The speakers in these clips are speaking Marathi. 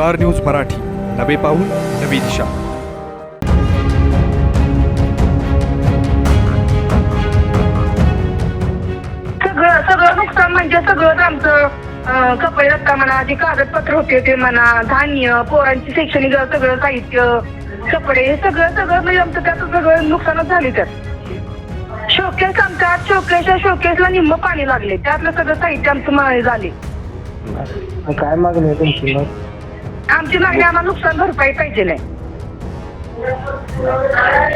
Star news Marathi. नवे पाऊल नवी दिशा. सगळं सगळं नुकसान म्हणजे सगळंच आमचं अं, कपडे रत्ता म्हणा जे कागदपत्र होते ते म्हणा धान्य पोरांची शैक्षणिक सगळं साहित्य कपडे हे सगळं सगळं म्हणजे आमचं त्याचं सगळं नुकसानच झाले त्यात शोकेस आमच्या शोकेसच्या शोकेसला निम्म पाणी लागले. त्यातलं सगळं साहित्य आमचं माळे झाले. मग काय मागणी आहे तुमची मग? आमची मागणी आम्हाला नुकसान भरपाई पाहिजे नाही.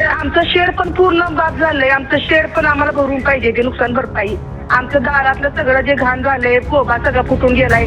आमचं शेड पण पूर्ण बाद झालंय. आमचं शेड पण आम्हाला भरून पाहिजे ते नुकसान भरपाई. आमचं दारातलं सगळं जे घाण झालंय पोगा सगळं फुटून गेलाय.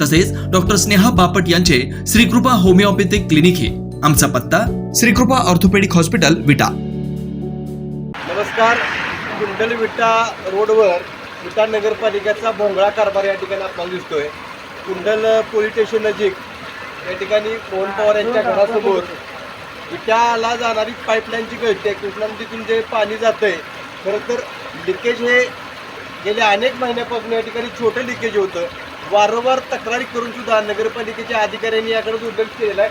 तसेच डॉक्टर स्नेहा बापट यांचे श्रीकृपा होमिओपॅथिक क्लिनिक हे. आमचा पत्ता श्रीकृपा ऑर्थोपेडिक हॉस्पिटल विटा. नमस्कार. कुंडल विटा रोडवर विटा नगरपालिकेचा भोंगळा कारभार या ठिकाणी आपल्याला दिसतोय. कुंडल पोलीस स्टेशन नजीक या ठिकाणी मोहन पवार यांच्या घरासमोर विटाला जाणारी पाईपलाईनची गळते कृष्णा नदीतून जे पाणी जातंय खरं तर लिकेज हे गेल्या अनेक महिन्यापासून या ठिकाणी छोटं लिकेज होतं. वारंवार तक्रारी करून सुद्धा नगरपालिकेच्या अधिकाऱ्यांनी याकडे दुर्लक्ष केलेलं आहे.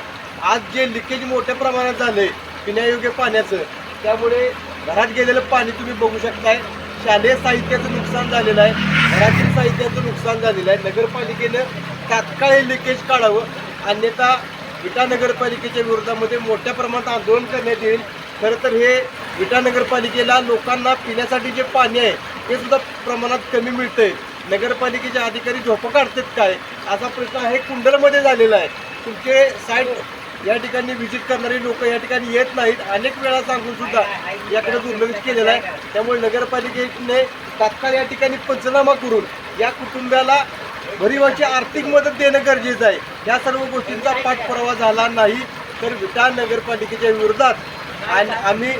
आज जे लिकेज मोठ्या प्रमाणात झालंय पिण्यायोग्य पाण्याचं त्यामुळे घरात गेलेलं पाणी तुम्ही बघू शकताय. शालेय साहित्याचं नुकसान झालेलं आहे. घरातील साहित्याचं नुकसान झालेलं आहे. नगरपालिकेनं तात्काळ हे लिकेज काढावं. अन्यथा विटा नगरपालिकेच्या विरोधामध्ये मोठ्या प्रमाणात आंदोलन करण्यात येईल. खरं तर हे विटा नगरपालिकेला लोकांना पिण्यासाठी जे पाणी आहे ते सुद्धा प्रमाणात कमी मिळतंय. नगरपालिकेचे अधिकारी झोपं काढतात काय? असा प्रश्न आहे कुंडलमध्ये झालेला आहे. तुमचे साईट या ठिकाणी व्हिजिट करणारे लोक या ठिकाणी येत नाहीत. अनेक वेळा सांगून सुद्धा याकडे दुर्लक्ष केलेलं आहे. त्यामुळे नगरपालिकेने तात्काळ या ठिकाणी पंचनामा करून या कुटुंबाला गरीबाची आर्थिक मदत देणं गरजेचं आहे. या सर्व गोष्टींचा पाठपुरावा झाला नाही तर विटा नगरपालिकेच्या विरोधात आणि आम्ही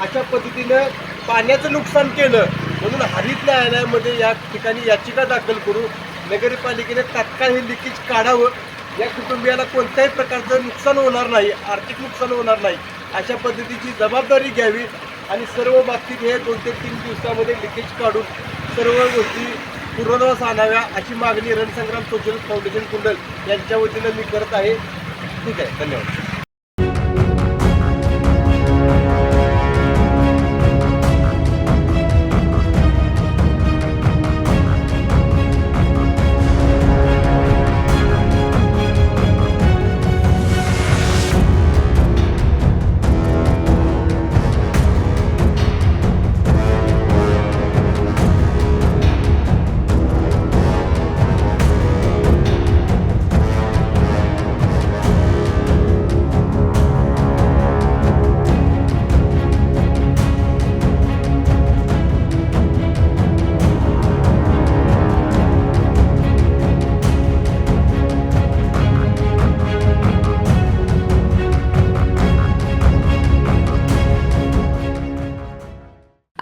अशा पद्धतीनं पाण्याचं नुकसान केलं. म्हणून हरित न्यायालयामध्ये या ठिकाणी याचिका दाखल करू नगरपालिकेने तात्काळ हे लिकेज काढावं. या कुटुंबियाला कोणत्याही प्रकारचं नुकसान होणार नाही आर्थिक नुकसान होणार नाही अशा पद्धतीची जबाबदारी घ्यावी आणि सर्व बाबतीत हे दोन ते तीन दिवसामध्ये लिकेज काढून सर्व गोष्टी पूर्वनास आणाव्या अशी मागणी रणसंग्राम सोशल फाउंडेशन कुंडल यांच्या वतीनं मी करत आहे. ठीक आहे धन्यवाद.